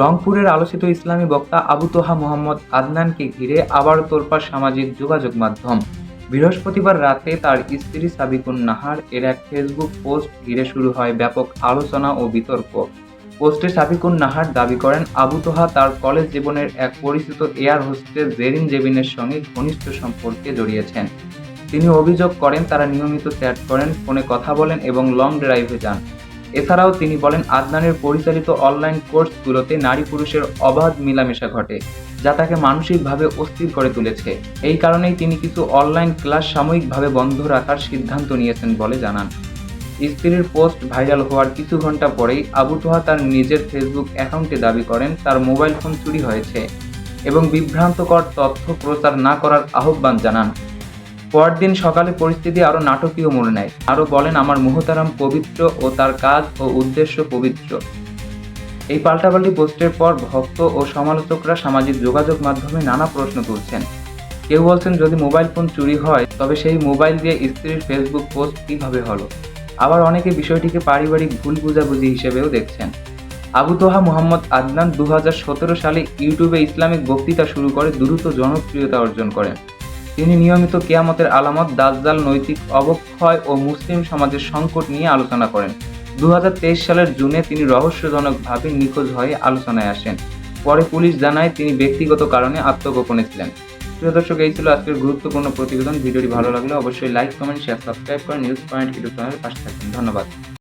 রংপুরের আলোচিত ইসলামী বক্তা আবু তোহা মোহাম্মদ আদনানকে ঘিরে আবার তোলপাড় সামাজিক যোগাযোগ মাধ্যম। বৃহস্পতিবার রাতে তার স্ত্রী সাবিকুন নাহার এর এক ফেসবুক পোস্ট ঘিরে শুরু হয় ব্যাপক আলোচনা ও বিতর্ক। পোস্টে সাবিকুন নাহার দাবি করেন, আবু তোহা তার কলেজ জীবনের এক পরিচিত এয়ার হোস্টেস জেরিন জেবিনের সঙ্গে ঘনিষ্ঠ সম্পর্কে জড়িয়েছেন। তিনি অভিযোগ করেন, তারা নিয়মিত চ্যাট করেন, ফোনে কথা বলেন এবং লং ড্রাইভে যান। এছাড়াও তিনি বলেন, আদনানের পরিচালিত অনলাইন কোর্সগুলোতে নারী পুরুষের অবাধ মেলামেশা ঘটে, যা তাকে মানসিকভাবে অস্থির করে তুলেছে। এই কারণেই তিনি কিছু অনলাইন ক্লাস সাময়িকভাবে বন্ধ রাখার সিদ্ধান্ত নিয়েছেন বলে জানান। স্ত্রীর পোস্ট ভাইরাল হওয়ার কিছু ঘণ্টা পরেই আবু তোহা তার নিজের ফেসবুক অ্যাকাউন্টে দাবি করেন, তার মোবাইল ফোন চুরি হয়েছে এবং বিভ্রান্তকর তথ্য প্রচার না করার আহ্বান জানান। পরদিন সকালে পরিস্থিতি আরও নাটকীয় মনে নেয়। আরও বলেন, আমার মুহতারাম পবিত্র ও তার কাজ ও উদ্দেশ্য পবিত্র। এই পাল্টাপাল্টি পোস্টের পর ভক্ত ও সমালোচকরা সামাজিক যোগাযোগ মাধ্যমে নানা প্রশ্ন তুলছেন। কেউ বলছেন, যদি মোবাইল ফোন চুরি হয়, তবে সেই মোবাইল দিয়ে স্ত্রীর ফেসবুক পোস্ট কীভাবে হলো? আবার অনেকে বিষয়টিকে পারিবারিক ভুল বোঝাবুঝি হিসেবেও দেখছেন। আবু তোহা, মোহাম্মদ আদনান দু হাজার সতেরো সালে ইউটিউবে ইসলামিক বক্তৃতা শুরু করে দ্রুত জনপ্রিয়তা অর্জন করেন। তিনি নিয়মিত কেয়ামতের আলামত, দাজ্জাল, নৈতিক অবক্ষয় ও মুসলিম সমাজের সংকট নিয়ে আলোচনা করেন। দু হাজার তেইশ সালের জুনে তিনি রহস্যজনকভাবে নিখোঁজ হয়ে আলোচনায় আসেন। পরে পুলিশ জানায় তিনি ব্যক্তিগত কারণে আত্মগোপনে ছিলেন। প্রিয় দর্শক, এই ছিল আজকের গুরুত্বপূর্ণ প্রতিবেদন। ভিডিওটি ভালো লাগলে অবশ্যই লাইক, কমেন্ট শেয়ার সাবস্ক্রাইব করে নিউজ পয়েন্ট ইউটিউব চ্যানেলের পাশে থাকবেন। ধন্যবাদ।